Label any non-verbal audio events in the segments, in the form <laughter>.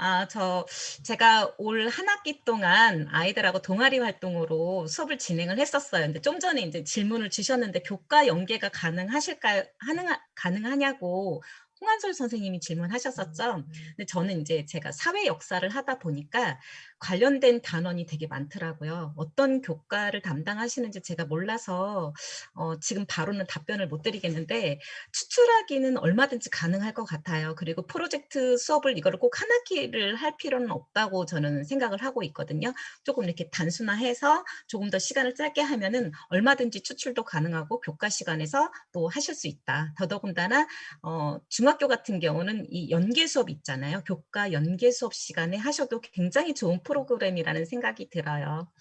아, 저 제가 올 한 학기 동안 아이들하고 동아리 활동으로 수업을 진행을 했었어요. 근데 좀 전에 이제 질문을 주셨는데 교과 연계가 가능하실까요? 가능하, 가능하냐고 홍한솔 선생님이 질문하셨었죠. 근데 저는 이제 제가 사회 역사를 하다 보니까 관련된 단원이 되게 많더라고요. 어떤 교과를 담당하시는지 제가 몰라서 어, 지금 바로는 답변을 못 드리겠는데 추출하기는 얼마든지 가능할 것 같아요. 그리고 프로젝트 수업을 이거를 꼭 한 학기를 할 필요는 없다고 저는 생각을 하고 있거든요. 조금 이렇게 단순화해서 조금 더 시간을 짧게 하면은 얼마든지 추출도 가능하고 교과 시간에서 또 하실 수 있다. 더더군다나 어, 중학교 같은 경우는 이 연계 수업 있잖아요. 교과 연계 수업 시간에 하셔도 굉장히 좋은 프로그램이라는 생각이 들어요.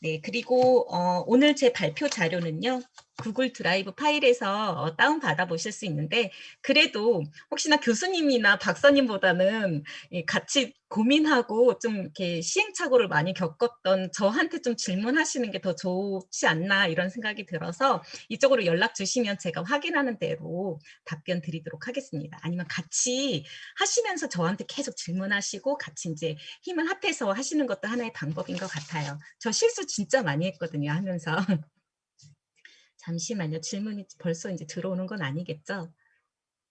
네, 그리고 어, 오늘 제 발표 자료는요. 구글 드라이브 파일에서 어, 다운 받아 보실 수 있는데 그래도 혹시나 교수님이나 박사님보다는 같이 고민하고 좀 이렇게 시행착오를 많이 겪었던 저한테 좀 질문하시는 게 더 좋지 않나 이런 생각이 들어서 이쪽으로 연락 주시면 제가 확인하는 대로 답변 드리도록 하겠습니다. 아니면 같이 하시면서 저한테 계속 질문하시고 같이 이제 힘을 합해서 하시는 것도 하나의 방법인 것 같아요. 저 실수 진짜 많이 했거든요 하면서. <laughs> 잠시만요. 질문이 벌써 이제 들어오는 건 아니겠죠?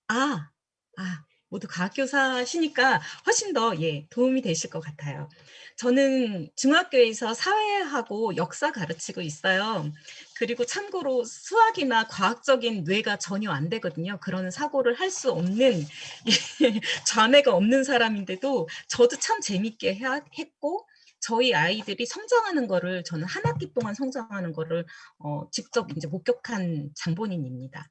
아, 아, 모두 과학교사시니까 훨씬 더 예, 도움이 되실 것 같아요. 저는 중학교에서 사회하고 역사 가르치고 있어요. 그리고 참고로 수학이나 과학적인 뇌가 전혀 안 되거든요. 그런 사고를 할 수 없는 <laughs> 자뇌가 없는 사람인데도 저도 참 재밌게 했고 저희 아이들이 성장하는 거를 저는 한 학기 동안 성장하는 거를 어, 직접 이제 목격한 장본인입니다.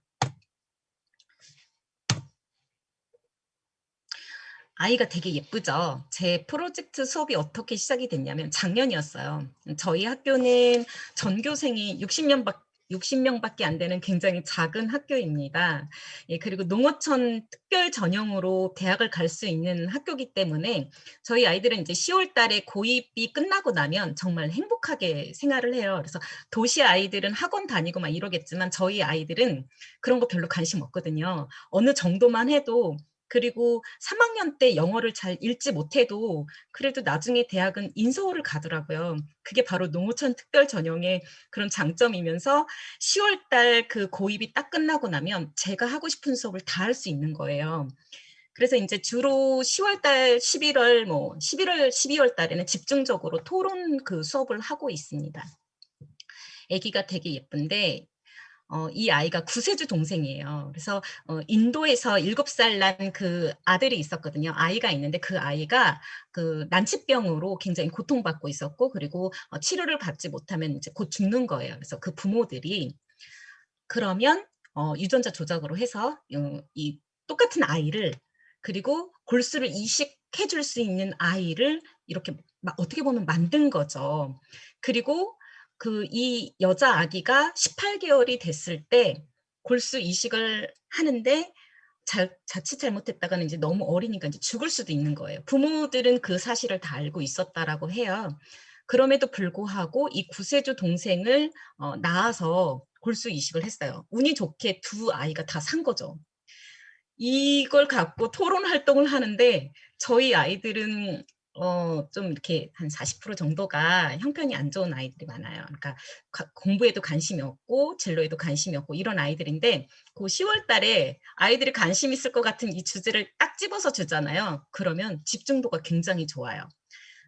아이가 되게 예쁘죠. 제 프로젝트 수업이 어떻게 시작이 됐냐면 작년이었어요. 저희 학교는 전교생이 60년 60명밖에 안 되는 굉장히 작은 학교입니다. 예, 그리고 농어촌 특별 전형으로 대학을 갈 수 있는 학교기 때문에 저희 아이들은 이제 10월 달에 고입이 끝나고 나면 정말 행복하게 생활을 해요. 그래서 도시 아이들은 학원 다니고 막 이러겠지만 저희 아이들은 그런 거 별로 관심 없거든요. 어느 정도만 해도 그리고 3학년 때 영어를 잘 읽지 못해도 그래도 나중에 대학은 인서울을 가더라고요. 그게 바로 농어촌 특별 전형의 그런 장점이면서 10월 달 그 고입이 딱 끝나고 나면 제가 하고 싶은 수업을 다 할 수 있는 거예요. 그래서 이제 주로 10월 달, 11월, 뭐 11월, 12월 달에는 집중적으로 토론 그 수업을 하고 있습니다. 아기가 되게 예쁜데 어, 이 아이가 구세주 동생이에요. 그래서 어, 인도에서 7살 난 그 아들이 있었거든요. 아이가 있는데 그 아이가 그 난치병으로 굉장히 고통받고 있었고 그리고 어, 치료를 받지 못하면 이제 곧 죽는 거예요. 그래서 그 부모들이 그러면 어, 유전자 조작으로 해서 어, 이 똑같은 아이를 그리고 골수를 이식해 줄 수 있는 아이를 이렇게 어떻게 보면 만든 거죠. 그리고 그 이 여자 아기가 18개월이 됐을 때 골수 이식을 하는데 자, 자칫 잘못했다가는 이제 너무 어리니까 이제 죽을 수도 있는 거예요. 부모들은 그 사실을 다 알고 있었다라고 해요. 그럼에도 불구하고 이 구세주 동생을 어, 낳아서 골수 이식을 했어요. 운이 좋게 두 아이가 다 산 거죠. 이걸 갖고 토론 활동을 하는데 저희 아이들은 어, 좀 이렇게 한 40% 정도가 형편이 안 좋은 아이들이 많아요. 그러니까 공부에도 관심이 없고 진로에도 관심이 없고 이런 아이들인데 그 10월 달에 아이들이 관심 있을 것 같은 이 주제를 딱 집어서 주잖아요. 그러면 집중도가 굉장히 좋아요.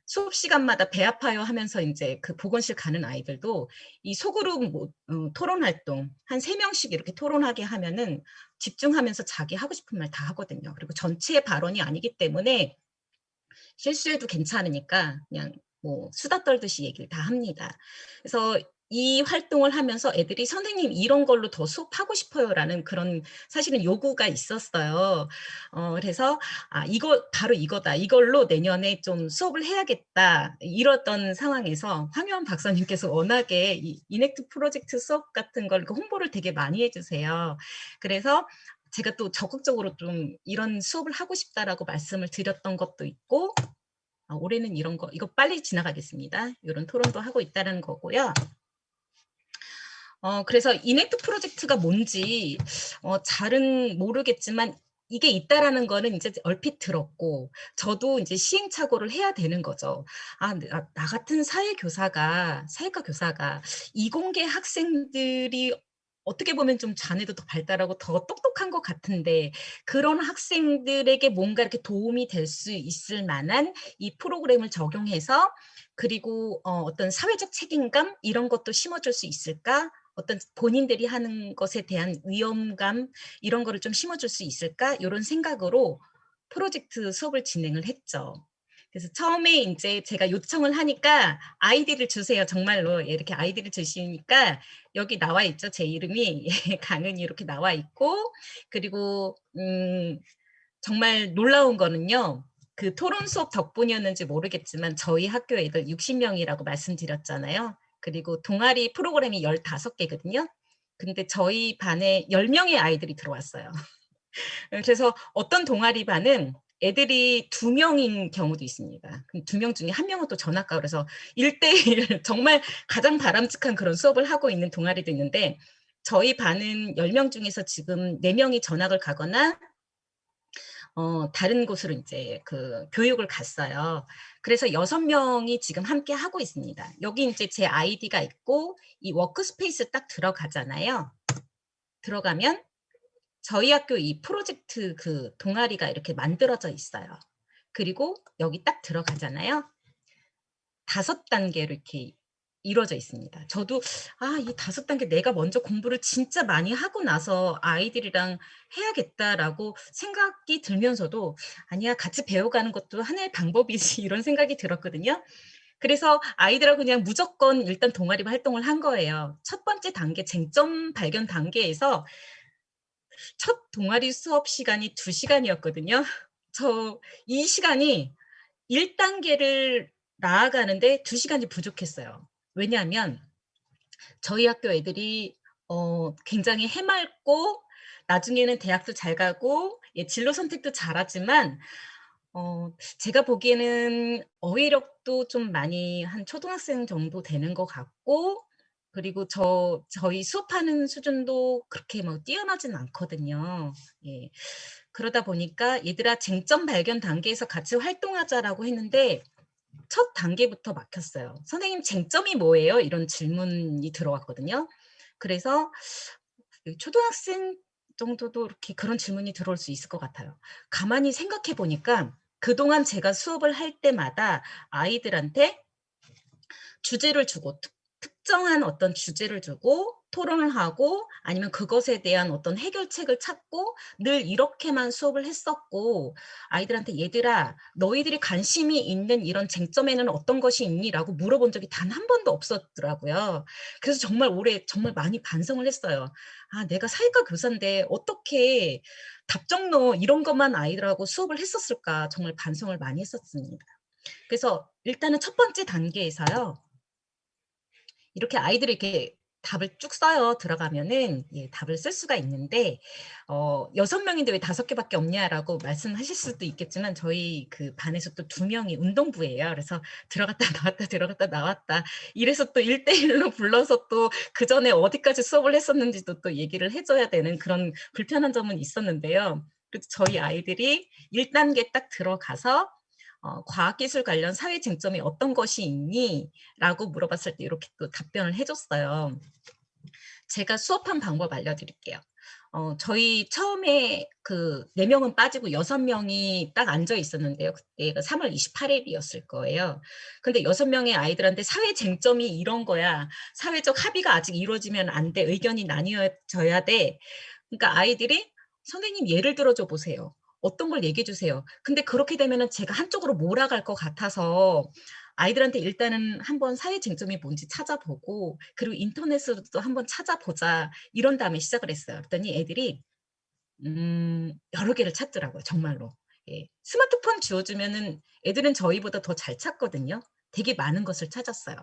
수업 시간마다 배 아파요 하면서 이제 그 보건실 가는 아이들도 이 소그룹 뭐, 어, 토론 활동 한 세 명씩 이렇게 토론하게 하면은 집중하면서 자기 하고 싶은 말 다 하거든요. 그리고 전체 발언이 아니기 때문에 실수해도 괜찮으니까 그냥 뭐 수다 떨듯이 얘기를 다 합니다. 그래서 이 활동을 하면서 애들이 선생님 이런 걸로 더 수업하고 싶어요라는 그런 사실은 요구가 있었어요. 어, 그래서 아 이거 바로 이거다. 이걸로 내년에 좀 수업을 해야겠다. 이랬던 상황에서 황효원 박사님께서 워낙에 이 이넥트 프로젝트 수업 같은 걸 홍보를 되게 많이 해주세요. 그래서 제가 또 적극적으로 좀 이런 수업을 하고 싶다라고 말씀을 드렸던 것도 있고 아, 올해는 이런 거 이거 빨리 지나가겠습니다. 이런 토론도 하고 있다는 거고요. 어, 그래서 이넥트 프로젝트가 뭔지 어, 잘은 모르겠지만 이게 있다라는 거는 인제 얼핏 들었고 저도 인제 시행착오를 해야 되는 거죠. '아 나나 같은 사회 교사가 사회과 교사가 이공계 학생들이 어떻게 보면 좀 자뇌도 더 발달하고 더 똑똑한 것 같은데 그런 학생들에게 뭔가 이렇게 도움이 될 수 있을 만한 이 프로그램을 적용해서 그리고 어 어떤 사회적 책임감 이런 것도 심어줄 수 있을까? 어떤 본인들이 하는 것에 대한 위험감 이런 거를 좀 심어줄 수 있을까?' 요런 생각으로 프로젝트 수업을 진행을 했죠. 그래서 처음에 인제 제가 요청을 하니까 아이디를 주세요 정말로. 예 이렇게 아이디를 주시니까 여기 나와 있죠. 제 이름이 <laughs> 예 강은이 이렇게 나와 있고 그리고 음 정말 놀라운 거는요. 그 토론 수업 덕분이었는지 모르겠지만 저희 학교 애들 60 명이라고 말씀드렸잖아요. 그리고 동아리 프로그램이 15 개거든요. 근데 저희 반에 10 명의 아이들이 들어왔어요. 예 <laughs> 그래서 어떤 동아리 반은 애들이 2 명인 경우도 있습니다. 2명 중에 1 명은 또 전학가고 그래서 1대1 정말 가장 바람직한 그런 수업을 하고 있는 동아리도 있는데 저희 반은 10명 중에서 지금 4 명이 전학을 가거나 어 다른 곳으로 인제 그 교육을 갔어요. 그래서 6 명이 지금 함께 하고 있습니다. 여기 인제 제 아이디가 있고 이 워크스페이스 딱 들어가잖아요. 들어가면 저희 학교 이 프로젝트 그 동아리가 이렇게 만들어져 있어요. 그리고 여기 딱 들어가잖아요. 5 단계로 이렇게 이루어져 있습니다. 저도 '아 이5 단계 내가 먼저 공부를 진짜 많이 하고 나서 아이들이랑 해야겠다.'라고 생각이 들면서도 '아니야 같이 배워가는 것도 하나의 방법이지.' <laughs> 이런 생각이 들었거든요. 그래서 아이들하고 그냥 무조건 일단 동아리 활동을 한 거예요. 첫 번째 단계 쟁점 발견 단계에서 첫 동아리 수업 시간이 2 시간이었거든요. 저 이 시간이 1 단계를 나아가는데 2 시간이 부족했어요. 왜냐하면 저희 학교 애들이 어 굉장히 해맑고 나중에는 대학도 잘 가고 예 진로 선택도 잘하지만 어 제가 보기에는 어휘력도 좀 많이 한 초등학생 정도 되는 것 같고 그리고 저 저희 수업하는 수준도 그렇게 뭐 뛰어나진 않거든요. 예. 그러다 보니까 "얘들아 쟁점 발견 단계에서 같이 활동하자."라고 했는데 첫 단계부터 막혔어요. "선생님 쟁점이 뭐예요?" 이런 질문이 들어왔거든요. 그래서 이 초등학생 정도도 이렇게 그런 질문이 들어올 수 있을 것 같아요. 가만히 생각해 보니까 그동안 제가 수업을 할 때마다 아이들한테 주제를 주고 특 특정한 어떤 주제를 주고 토론을 하고 아니면 그것에 대한 어떤 해결책을 찾고 늘 이렇게만 수업을 했었고 아이들한테 "얘들아 너희들이 관심이 있는 이런 쟁점에는 어떤 것이 있니?"라고 물어본 적이 단1 번도 없었더라고요. 그래서 정말 올해 정말 많이 반성을 했어요. '아 내가 사회과 교사인데 어떻게 답정너 이런 것만 아이들하고 수업을 했었을까.' 정말 반성을 많이 했었습니다. 그래서 일단은 첫 번째 단계에서요. 이렇게 아이들이 이렇게 답을 쭉 써요 들어가면은. 예 답을 쓸 수가 있는데 어 "6 명인데 왜5 개밖에 없냐?"라고 말씀하실 수도 있겠지만 저희 그 반에서 또2 명이 운동부예요. 그래서 들어갔다 <laughs> 나왔다 들어갔다 나왔다 이래서 또 1대 1로 불러서 또 그 전에 어디까지 수업을 했었는지도 또 얘기를 해 줘야 되는 그런 불편한 점은 있었는데요. 그래도 저희 아이들이 1 단계 딱 들어가서 어 "과학기술 관련 사회 쟁점이 어떤 것이 있니?"라고 물어봤을 때 이렇게 또 답변을 해 줬어요. 제가 수업한 방법 알려드릴게요. 어 저희 처음에 그4 명은 빠지고 6 명이 딱 앉아 있었는데요. 그때가 3월 28 일이었을 거예요. 근데 6 명의 아이들한테 "사회 쟁점이 이런 거야. 사회적 합의가 아직 이루어지면 안 돼. 의견이 나뉘어져야 돼." 그러니까 아이들이 "선생님 예를 들어 줘 보세요. 어떤 걸 얘기해 주세요." 근데 그렇게 되면은 제가 한쪽으로 몰아갈 것 같아서 아이들한테 일단은 "한번 사회 쟁점이 뭔지 찾아보고 그리고 인터넷으로도 한번 찾아보자." 이런 다음에 시작을 했어요. 그랬더니 애들이 음 여러 개를 찾더라고요 정말로. 예. 스마트폰 주워 주면은 애들은 저희보다 더 잘 찾거든요. 되게 많은 것을 찾았어요.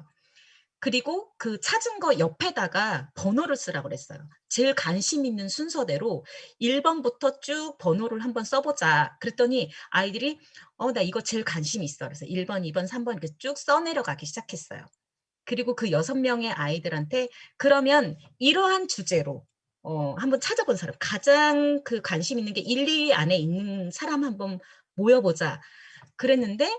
그리고 그 찾은 거 옆에다가 번호를 쓰라고 그랬어요. 제일 관심 있는 순서대로 1 번부터 쭉 번호를 한번 써 보자. 그랬더니 아이들이 "어 나 이거 제일 관심 있어." 그래서 1 번, 2 번, 3번 이렇게 쭉 써 내려가기 시작했어요. 그리고 그6 명의 아이들한테 "그러면 이러한 주제로 어, 한번 찾아본 사람, 가장 그 관심 있는 게 1, 2위 안에 있는 사람 한번 모여보자. 그랬는데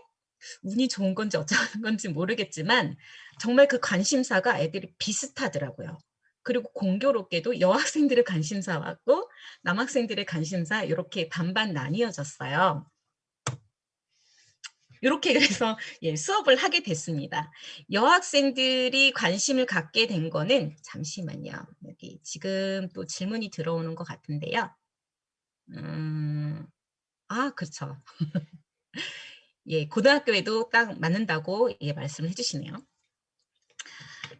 운이 좋은 건지 어쩌는 건지 모르겠지만 정말 그 관심사가 애들이 비슷하더라고요. 그리고 공교롭게도 여학생들의 관심사하고 남학생들의 관심사 이렇게 반반 나뉘어졌어요. 이렇게 그래서 예, 수업을 하게 됐습니다. 여학생들이 관심을 갖게 된 거는 잠시만요. 여기 지금 또 질문이 들어오는 것 같은데요. 음, 아, 그렇죠. 예, 고등학교에도 딱 맞는다고 예, 말씀을 해주시네요.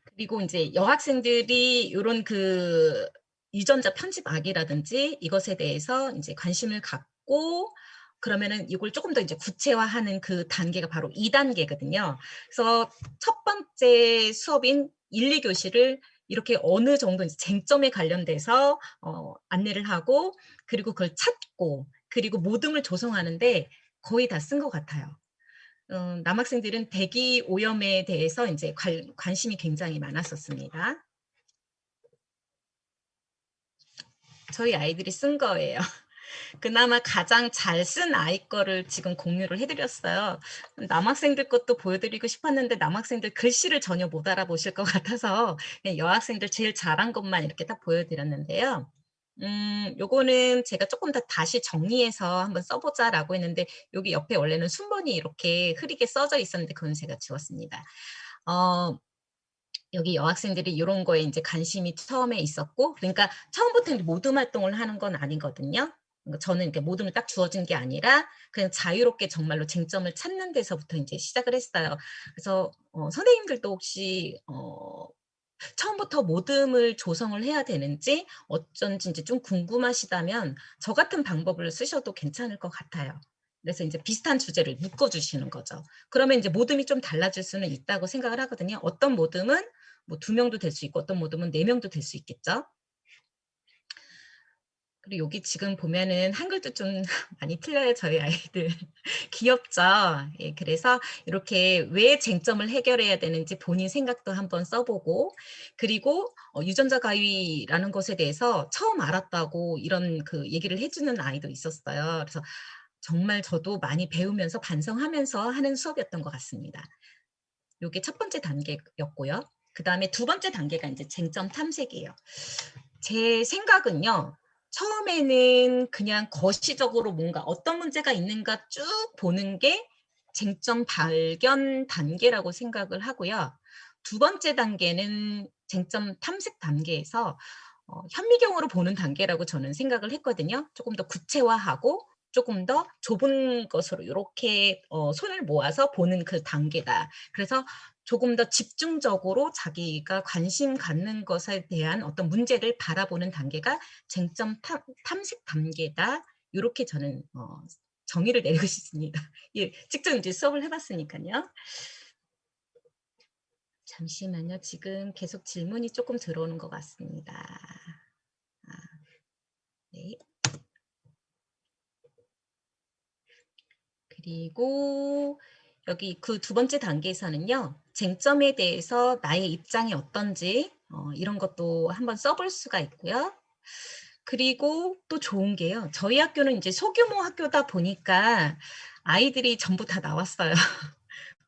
그리고 이제 여학생들이 이런 그 유전자 편집악이라든지 이것에 대해서 이제 관심을 갖고 그러면은 이걸 조금 더 이제 구체화하는 그 단계가 바로 2단계거든요. 그래서 첫 번째 수업인 1, 2교시를 이렇게 어느 정도 이제 쟁점에 관련돼서 어, 안내를 하고 그리고 그걸 찾고 그리고 모듬을 조성하는데 거의 다 쓴 것 같아요. 어, 남학생들은 대기 오염에 대해서 이제 관, 관심이 굉장히 많았었습니다. 저희 아이들이 쓴 거예요. <laughs> 그나마 가장 잘 쓴 아이 거를 지금 공유를 해드렸어요. 남학생들 것도 보여드리고 싶었는데 남학생들 글씨를 전혀 못 알아보실 것 같아서 여학생들 제일 잘한 것만 이렇게 딱 보여드렸는데요. 음, 요거는 제가 조금 더 다시 정리해서 한번 써보자라고 했는데 여기 옆에 원래는 순번이 이렇게 흐리게 써져 있었는데 그건 제가 지웠습니다. 어, 여기 여학생들이 이런 거에 이제 관심이 처음에 있었고 그러니까 처음부터 모둠 활동을 하는 건 아니거든요. 그러니까 저는 이렇게 모둠을 딱 주어진 게 아니라 그냥 자유롭게 정말로 쟁점을 찾는 데서부터 이제 시작을 했어요. 그래서 어, 선생님들도 혹시 어, 처음부터 모듬을 조성을 해야 되는지 어쩐지 이제 좀 궁금하시다면 저 같은 방법을 쓰셔도 괜찮을 것 같아요. 그래서 이제 비슷한 주제를 묶어주시는 거죠. 그러면 이제 모듬이 좀 달라질 수는 있다고 생각을 하거든요. 어떤 모듬은 뭐 두 명도 될 수 있고 어떤 모듬은 네 명도 될 수 있겠죠. 그리고 여기 지금 보면은 한글도 좀 <laughs> 많이 틀려요, 저희 아이들. <laughs> 귀엽죠? 예, 그래서 이렇게 왜 쟁점을 해결해야 되는지 본인 생각도 한번 써보고, 그리고 어, 유전자 가위라는 것에 대해서 처음 알았다고 이런 그 얘기를 해주는 아이도 있었어요. 그래서 정말 저도 많이 배우면서 반성하면서 하는 수업이었던 것 같습니다. 이게 첫 번째 단계였고요. 그 다음에 두 번째 단계가 이제 쟁점 탐색이에요. 제 생각은요. 처음에는 그냥 거시적으로 뭔가 어떤 문제가 있는가 쭉 보는 게 쟁점 발견 단계라고 생각을 하고요. 두 번째 단계는 쟁점 탐색 단계에서 어, 현미경으로 보는 단계라고 저는 생각을 했거든요. 조금 더 구체화하고 조금 더 좁은 것으로 이렇게 어, 손을 모아서 보는 그 단계다. 그래서 조금 더 집중적으로 자기가 관심 갖는 것에 대한 어떤 문제를 바라보는 단계가 쟁점 탐, 탐색 단계다. 이렇게 저는 어, 정의를 내리고 <laughs> 싶습니다. 예, 직접 이제 수업을 해봤으니까요. 잠시만요. 지금 계속 질문이 조금 들어오는 것 같습니다. 아, 네. 그리고 여기 그 두 번째 단계에서는요. 쟁점에 대해서 나의 입장이 어떤지 어, 이런 것도 한번 써볼 수가 있고요. 그리고 또 좋은 게요. 저희 학교는 이제 소규모 학교다 보니까 아이들이 전부 다 나왔어요. <laughs>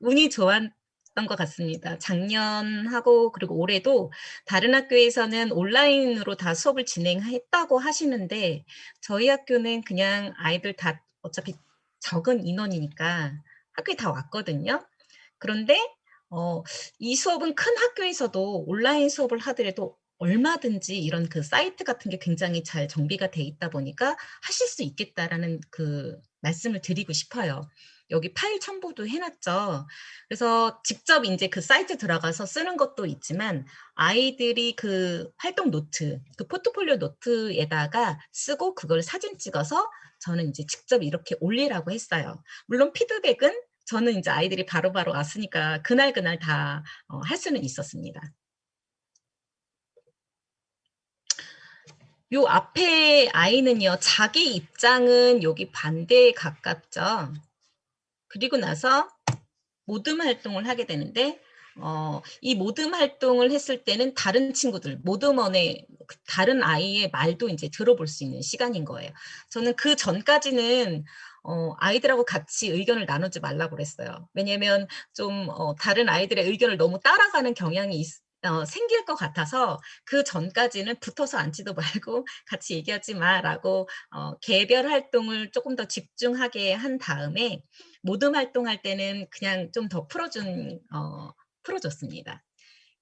운이 좋았던 것 같습니다. 작년하고 그리고 올해도 다른 학교에서는 온라인으로 다 수업을 진행했다고 하시는데 저희 학교는 그냥 아이들 다 어차피 적은 인원이니까 학교에 다 왔거든요. 그런데 어, 이 수업은 큰 학교에서도 온라인 수업을 하더라도 얼마든지 이런 그 사이트 같은 게 굉장히 잘 정비가 돼 있다 보니까 하실 수 있겠다라는 그 말씀을 드리고 싶어요. 여기 파일 첨부도 해놨죠. 그래서 직접 이제 그 사이트 들어가서 쓰는 것도 있지만 아이들이 그 활동 노트, 그 포트폴리오 노트에다가 쓰고 그걸 사진 찍어서 저는 이제 직접 이렇게 올리라고 했어요. 물론 피드백은 저는 이제 아이들이 바로바로 바로 왔으니까 그날 그날 다할 어, 수는 있었습니다. 요 앞에 아이는요, 자기 입장은 여기 반대에 가깝죠. 그리고 나서 모둠 활동을 하게 되는데 어, 이 모듬 활동을 했을 때는 다른 친구들, 모듬원의 그 다른 아이의 말도 이제 들어볼 수 있는 시간인 거예요. 저는 그 전까지는 어, 아이들하고 같이 의견을 나누지 말라고 그랬어요. 왜냐면 좀 어, 다른 아이들의 의견을 너무 따라가는 경향이 있, 어, 생길 것 같아서 그 전까지는 붙어서 앉지도 말고 <laughs> 같이 얘기하지 마라고 어, 개별 활동을 조금 더 집중하게 한 다음에 모듬 활동할 때는 그냥 좀 더 풀어준 어, 풀어줬습니다.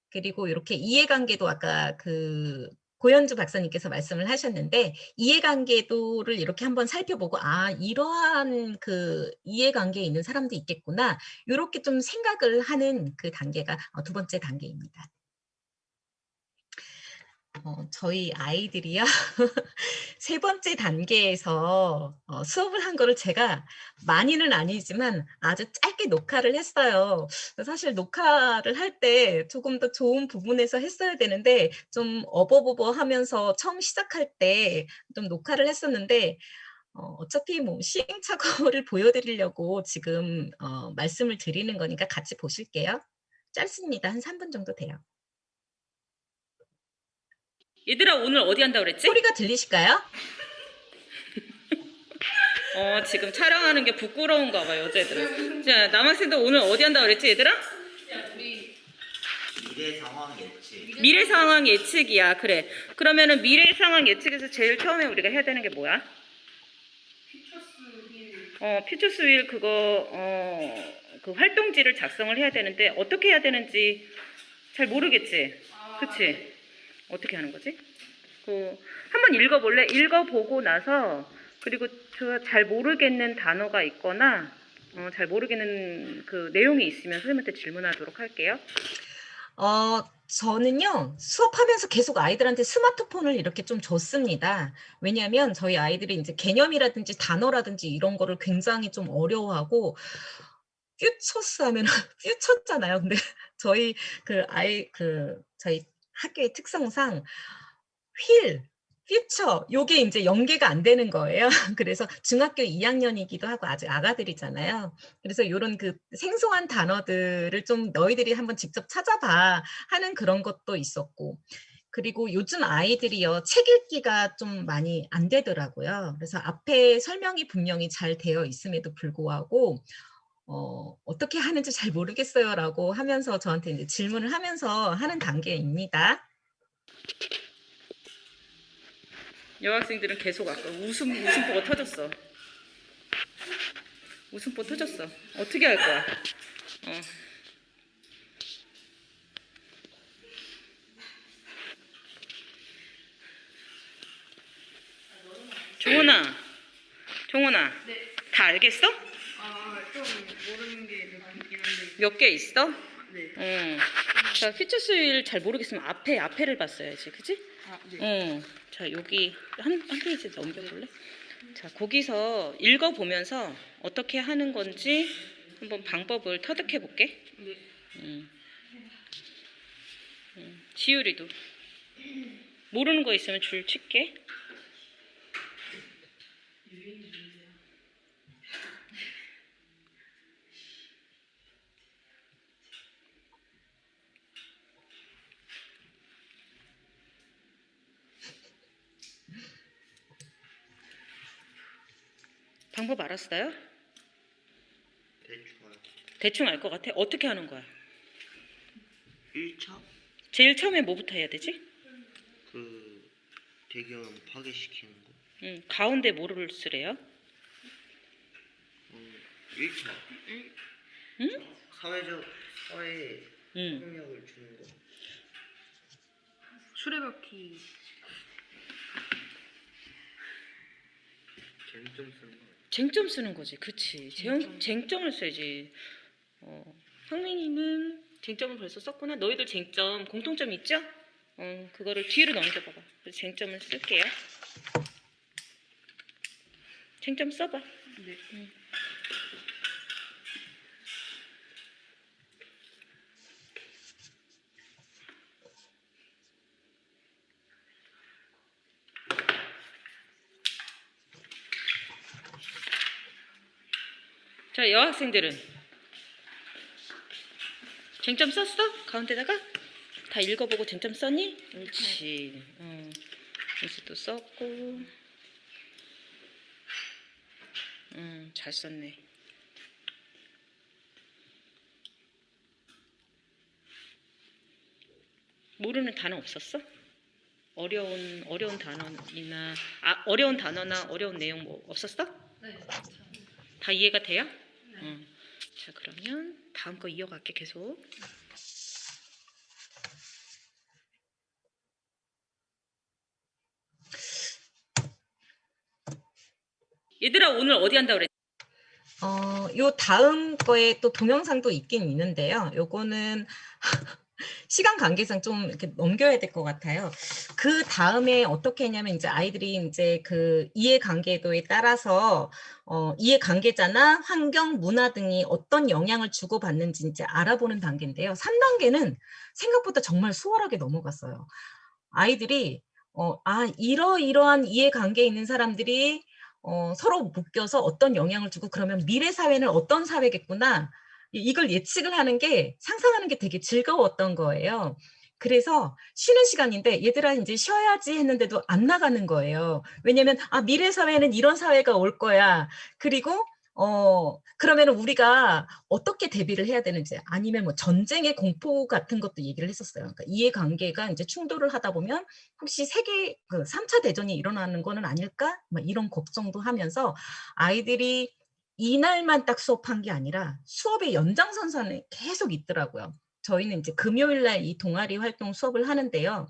그리고 이렇게 이해관계도 아까 그 고현주 박사님께서 말씀을 하셨는데 이해관계도를 이렇게 한번 살펴보고 아 이러한 그 이해관계에 있는 사람도 있겠구나 이렇게 좀 생각을 하는 그 단계가 어, 두 번째 단계입니다. 어, 저희 아이들이요 <laughs> 세 번째 단계에서 어, 수업을 한 거를 제가 많이는 아니지만 아주 짧게 녹화를 했어요. 사실 녹화를 할 때 조금 더 좋은 부분에서 했어야 되는데 좀 어버버버 하면서 처음 시작할 때 좀 녹화를 했었는데 어, 어차피 뭐 시행착오를 <laughs> 보여드리려고 지금 어, 말씀을 드리는 거니까 같이 보실게요. 짧습니다. 한 3분 정도 돼요. 얘들아 오늘 어디 한다 그랬지? 소리가 들리실까요? 어 지금 촬영하는 게 부끄러운가 봐 여자애들은 자 남학생들 오늘 어디 한다 그랬지 얘들아? 미래 상황 예측. 미래 상황 예측이야 그래 그러면은 미래 상황 예측에서 제일 처음에 우리가 해야 되는 게 뭐야? 어 퓨처스 윌 그거 어 그 활동지를 작성을 해야 되는데 어떻게 해야 되는지 잘 모르겠지 그치? 어떻게 하는 거지? 그 한번 읽어볼래? 읽어보고 나서 그리고 저잘 모르겠는 단어가 있거나 어, 잘 모르겠는 그 내용이 있으면 선생님한테 질문하도록 할게요. 어, 저는요, 수업하면서 계속 아이들한테 스마트폰을 이렇게 좀 줬습니다. 왜냐하면 저희 아이들이 이제 개념이라든지 단어라든지 이런 거를 굉장히 좀 어려워하고, 퓨처스 하면 <laughs> 퓨처잖아요. 근데 저희 그 아이, 그, 저희 학교의 특성상 휠, 퓨처, 요게 이제 연계가 안 되는 거예요. <laughs> 그래서 중학교 2학년이기도 하고 아직 아가들이잖아요. 그래서 이런 그 생소한 단어들을 좀 너희들이 한번 직접 찾아봐 하는 그런 것도 있었고. 그리고 요즘 아이들이요, 책 읽기가 좀 많이 안 되더라고요. 그래서 앞에 설명이 분명히 잘 되어 있음에도 불구하고, 어, 어떻게 하는지 잘 모르겠어요. 라고 하면서 저한테 이제 질문을 하면서 하는 단계입니다. 여학생들은 계속 아까 웃음 웃음보가 터졌어. 웃음보 터졌어. 어떻게 할 거야? 어. 종훈아, 종훈아, 다 알겠어? 아, 좀 모르는 게 있긴 한데. 몇 개 있어? 네. 응. 자, 퓨처 스윌 잘 모르겠으면 앞에 앞에를 봤어야지, 그치? 아, 네. 응. 자, 여기 한, 한 페이지 넘겨볼래? 자, 거기서 읽어보면서 어떻게 하는 건지 한번 방법을 터득해 볼게. 네. 응. 응. 지율이도. 모르는 거 있으면 줄 칠게. 방법 알았어요? 대충 한 대충 알 것 같아? 어떻게 하는 거야? 1차 제일 처음에 뭐부터 해야 되지? 그 대경 파괴시키는 거. 응, 가운데 뭐를 쓰래요? 음, 1차 응? 사회적 사회에 응. 협력을 주는 거. 수레바퀴. 쟁점 쓰는 거. 쟁점 쓰는 거지. 그치. 쟁, 쟁점을 써야지. 어, 성민이는 쟁점을 벌써 썼구나. 너희들 쟁점, 공통점 있죠? 어, 그거를 뒤로 넘겨봐봐. 그래서 쟁점을 쓸게요. 쟁점 써봐. 네. 자, 여학생들은 쟁점 썼어? 가운데다가 다 읽어보고 쟁점 썼니? 옳지. 어. 여기서도 썼고. 음, 잘 썼네. 모르는 단어 없었어? 어려운 어려운 단어나 아 어려운 단어나 어려운 내용 뭐 없었어? 네. 다 이해가 돼요? 응. 자 그러면 다음 거 이어갈게 계속. 얘들아 오늘 어디 한다 그랬? 어, 요 다음 거에 또 동영상도 있긴 있는데요. 요거는 <laughs> 시간 관계상 좀 이렇게 넘겨야 될 것 같아요. 그 다음에 어떻게 했냐면 이제 아이들이 이제 그 이해 관계도에 따라서 어, 이해 관계자나 환경, 문화 등이 어떤 영향을 주고받는지 이제 알아보는 단계인데요. 3단계는 생각보다 정말 수월하게 넘어갔어요. 아이들이 어, 아 이러이러한 이해 관계에 있는 사람들이 어, 서로 묶여서 어떤 영향을 주고 그러면 미래 사회는 어떤 사회겠구나. 이- 이걸 예측을 하는 게 상상하는 게 되게 즐거웠던 거예요. 그래서 쉬는 시간인데 얘들아 이제 쉬어야지 했는데도 안 나가는 거예요. 왜냐면 아 미래 사회는 이런 사회가 올 거야. 그리고 어 그러면 우리가 어떻게 대비를 해야 되는지 아니면 뭐 전쟁의 공포 같은 것도 얘기를 했었어요. 그러니까 이해관계가 이제 충돌을 하다 보면 혹시 세계 그 3차 대전이 일어나는 거는 아닐까? 뭐 이런 걱정도 하면서 아이들이 이날만 딱 수업한 게 아니라 수업의 연장선상에 계속 있더라고요. 저희는 이제 금요일 날 이 동아리 활동 수업을 하는데요.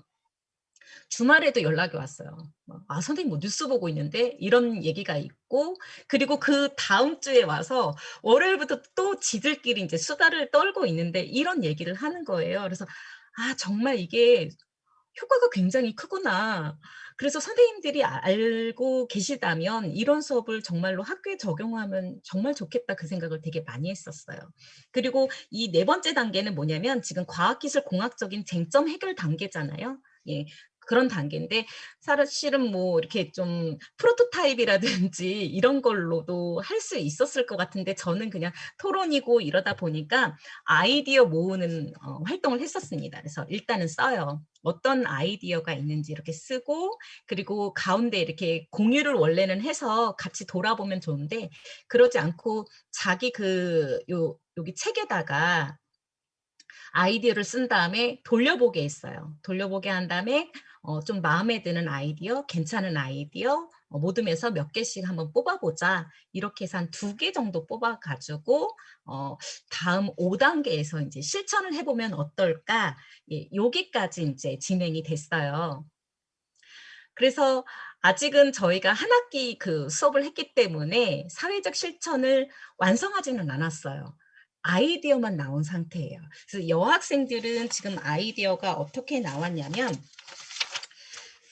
주말에도 연락이 왔어요. 뭐, 아, 선생님 뭐 뉴스 보고 있는데 이런 얘기가 있고 그리고 그 다음 주에 와서 월요일부터 또 지들끼리 이제 수다를 떨고 있는데 이런 얘기를 하는 거예요. 그래서 아, 정말 이게 효과가 굉장히 크구나. 그래서 선생님들이 아- 알고 계시다면 이런 수업을 정말로 학교에 적용하면 정말 좋겠다 그 생각을 되게 많이 했었어요. 그리고 이 네 번째 단계는 뭐냐면 지금 과학기술 공학적인 쟁점 해결 단계잖아요. 예. 그런 단계인데 사실은 뭐 이렇게 좀 프로토타입이라든지 <laughs> 이런 걸로도 할 수 있었을 것 같은데 저는 그냥 토론이고 이러다 보니까 아이디어 모으는 어, 활동을 했었습니다. 그래서 일단은 써요. 어떤 아이디어가 있는지 이렇게 쓰고 그리고 가운데 이렇게 공유를 원래는 해서 같이 돌아보면 좋은데 그러지 않고 자기 그 요 여기 책에다가 아이디어를 쓴 다음에 돌려보게 했어요. 돌려보게 한 다음에 어, 좀 마음에 드는 아이디어, 괜찮은 아이디어 어, 모둠에서 몇 개씩 한번 뽑아보자. 이렇게 해서 한 두 개 정도 뽑아가지고 어, 다음 5단계에서 이제 실천을 해보면 어떨까? 예, 여기까지 이제 진행이 됐어요. 그래서 아직은 저희가 한 학기 그 수업을 했기 때문에 사회적 실천을 완성하지는 않았어요. 아이디어만 나온 상태예요. 그래서 여학생들은 지금 아이디어가 어떻게 나왔냐면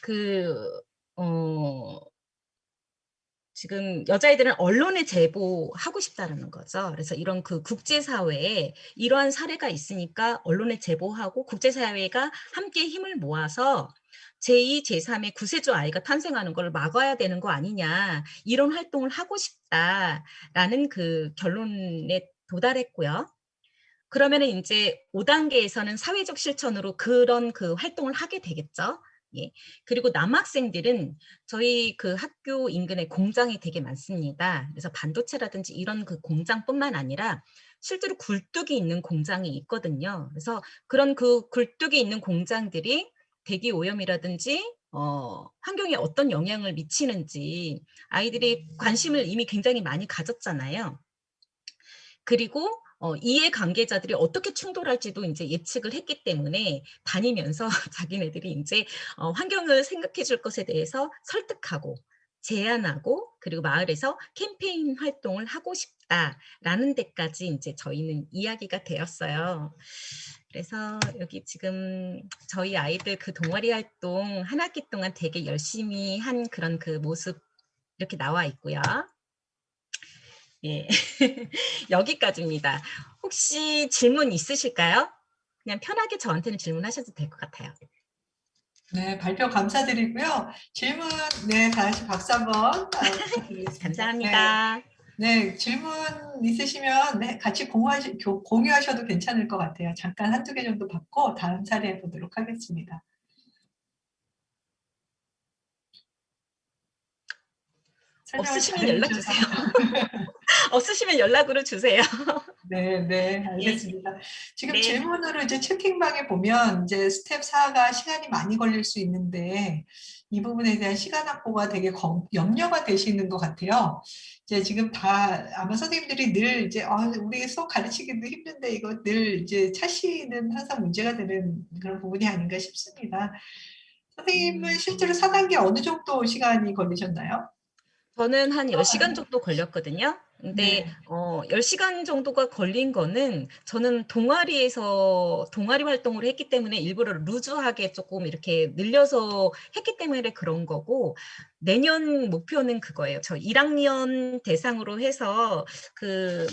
그 어, 지금 여자애들은 언론에 제보하고 싶다라는 거죠. 그래서 이런 그 국제사회에 이러한 사례가 있으니까 언론에 제보하고 국제사회가 함께 힘을 모아서 제2, 제3의 구세주 아이가 탄생하는 걸 막아야 되는 거 아니냐 이런 활동을 하고 싶다라는 그 결론에 도달했고요. 그러면은 이제 5단계에서는 사회적 실천으로 그런 그 활동을 하게 되겠죠. 예. 그리고 남학생들은 저희 그 학교 인근에 공장이 되게 많습니다. 그래서 반도체라든지 이런 그 공장뿐만 아니라 실제로 굴뚝이 있는 공장이 있거든요. 그래서 그런 그 굴뚝이 있는 공장들이 대기 오염이라든지 어, 환경에 어떤 영향을 미치는지 아이들이 관심을 이미 굉장히 많이 가졌잖아요. 그리고 어, 이해 관계자들이 어떻게 충돌할지도 이제 예측을 했기 때문에 다니면서 <laughs> 자기네들이 이제 어, 환경을 생각해 줄 것에 대해서 설득하고 제안하고 그리고 마을에서 캠페인 활동을 하고 싶다라는 데까지 이제 저희는 이야기가 되었어요. 그래서 여기 지금 저희 아이들 그 동아리 활동 한 학기 동안 되게 열심히 한 그런 그 모습 이렇게 나와 있고요. 예, <laughs> 여기까지입니다. 혹시 질문 있으실까요? 그냥 편하게 저한테는 질문하셔도 될 것 같아요. 네, 발표 감사드리고요. 질문, 네, 다시 박수 한번. 감사합니다. 네, 네, 질문 있으시면 네, 같이 공유하셔도 괜찮을 것 같아요. 잠깐 한두 개 정도 받고 다음 사례 보도록 하겠습니다. 설명을 없으시면 잘 연락. 주세요. 없으시면 <laughs> 연락으로 주세요. <laughs> 네, 네, 알겠습니다. 지금 네. 질문으로 이제 채팅방에 보면 이제 스텝 4가 시간이 많이 걸릴 수 있는데 이 부분에 대한 시간 확보가 되게 검- 염려가 되시는 것 같아요. 이제 지금 다 아마 선생님들이 늘 이제 아, 우리 수업 가르치기도 힘든데 이거 늘 이제 차시는 항상 문제가 되는 그런 부분이 아닌가 싶습니다. 선생님은 음. 실제로 4단계 어느 정도 시간이 걸리셨나요? 저는 한 10시간 정도 걸렸거든요. 근데 네. 어 10시간 정도가 걸린 거는 저는 동아리에서 동아리 활동을 했기 때문에 일부러 루즈하게 조금 이렇게 늘려서 했기 때문에 그런 거고 내년 목표는 그거예요. 저 1학년 대상으로 해서 그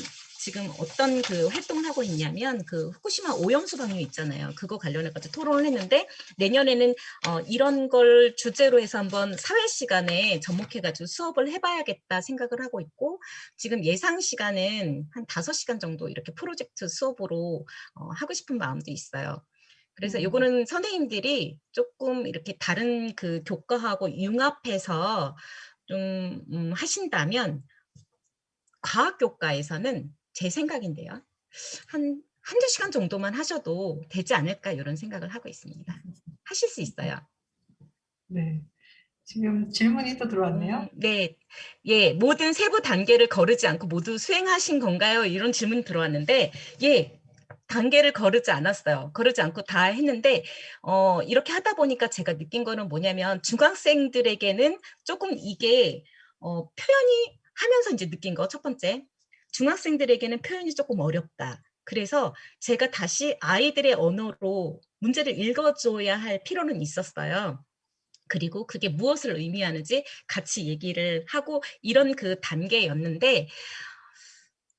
지금 어떤 그 활동을 하고 있냐면 그 후쿠시마 오염수 방류 있잖아요. 그거 관련해 가지고 토론을 했는데 내년에는 어, 이런 걸 주제로 해서 한번 사회 시간에 접목해가지고 수업을 해봐야겠다 생각을 하고 있고 지금 예상 시간은 한 다섯 시간 정도 이렇게 프로젝트 수업으로 어, 하고 싶은 마음도 있어요. 그래서 음. 요거는 선생님들이 조금 이렇게 다른 그 교과하고 융합해서 좀 음, 하신다면 과학 교과에서는 제 생각인데요. 한 한두 시간 정도만 하셔도 되지 않을까 이런 생각을 하고 있습니다. 하실 수 있어요. 네. 지금 질문이 또 들어왔네요. 음, 네. 예, 모든 세부 단계를 거르지 않고 모두 수행하신 건가요? 이런 질문 들어왔는데, 예, 단계를 거르지 않았어요. 거르지 않고 다 했는데, 어, 이렇게 하다 보니까 제가 느낀 거는 뭐냐면, 중학생들에게는 조금 이게, 어, 표현이 하면서 이제 느낀 거, 첫 번째. 중학생들에게는 표현이 조금 어렵다. 그래서 제가 다시 아이들의 언어로 문제를 읽어줘야 할 필요는 있었어요. 그리고 그게 무엇을 의미하는지 같이 얘기를 하고 이런 그 단계였는데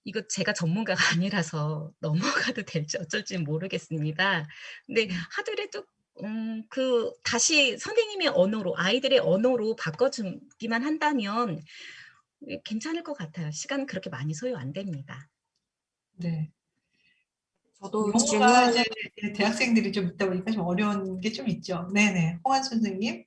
이거 제가 전문가가 <laughs> 아니라서 넘어가도 될지 어쩔지 모르겠습니다. 근데 하더라도 음, 그 다시 선생님의 언어로 아이들의 언어로 바꿔주기만 한다면 예, 괜찮을 것 같아요. 시간 그렇게 많이 소요 안 됩니다. 네. 저도 영어가 질문 이제 대학생들이 좀 있다 보니까 좀 어려운 게 좀 있죠. 네네. 홍한 선생님.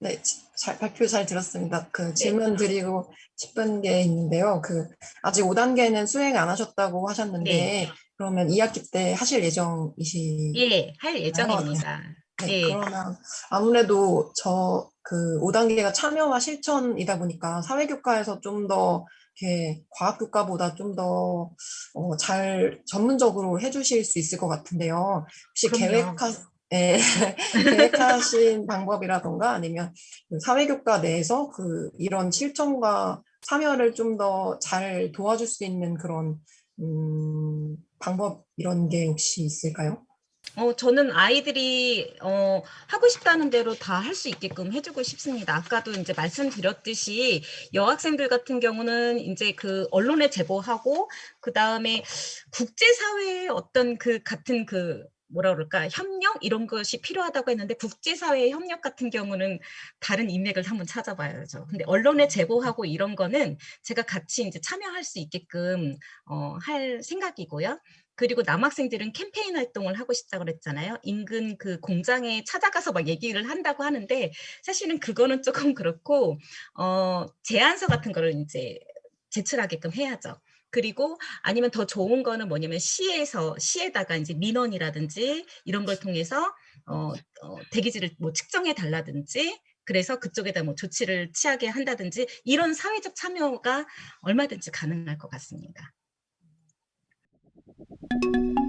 네, 지- 잘, 발표 잘 들었습니다. 그 질문 드리고 싶은 게 있는데요. 그 아직 5단계는 수행 안 하셨다고 하셨는데 네. 그러면 2학기 때 하실 예정이시 예, 할 예정입니다. 네, 네. 그러면 아무래도 저 그 5단계가 참여와 실천이다 보니까 사회교과에서 좀 더 이렇게 과학교과보다 좀더 어, 잘 전문적으로 해주실 수 있을 것 같은데요. 혹시 그럼요. 계획하, 예, <laughs> 계획하신 방법이라던가 아니면 그 사회교과 내에서 그 이런 실천과 참여를 좀 더 잘 도와줄 수 있는 그런 음, 방법 이런 게 혹시 있을까요? 어, 저는 아이들이 어, 하고 싶다는 대로 다 할 수 있게끔 해주고 싶습니다. 아까도 이제 말씀드렸듯이 여학생들 같은 경우는 이제 그 언론에 제보하고 그 다음에 국제사회의 어떤 그 같은 그 뭐라 그럴까 협력 이런 것이 필요하다고 했는데 국제사회의 협력 같은 경우는 다른 인맥을 한번 찾아봐야죠. 근데 언론에 제보하고 이런 거는 제가 같이 이제 참여할 수 있게끔 어, 할 생각이고요. 그리고 남학생들은 캠페인 활동을 하고 싶다고 그랬잖아요. 인근 그 공장에 찾아가서 막 얘기를 한다고 하는데 사실은 그거는 조금 그렇고 어 제안서 같은 거를 이제 제출하게끔 해야죠. 그리고 아니면 더 좋은 거는 뭐냐면 시에서 시에다가 이제 민원이라든지 이런 걸 통해서 어, 어 대기질을 뭐 측정해 달라든지 그래서 그쪽에다 뭐 조치를 취하게 한다든지 이런 사회적 참여가 얼마든지 가능할 것 같습니다. you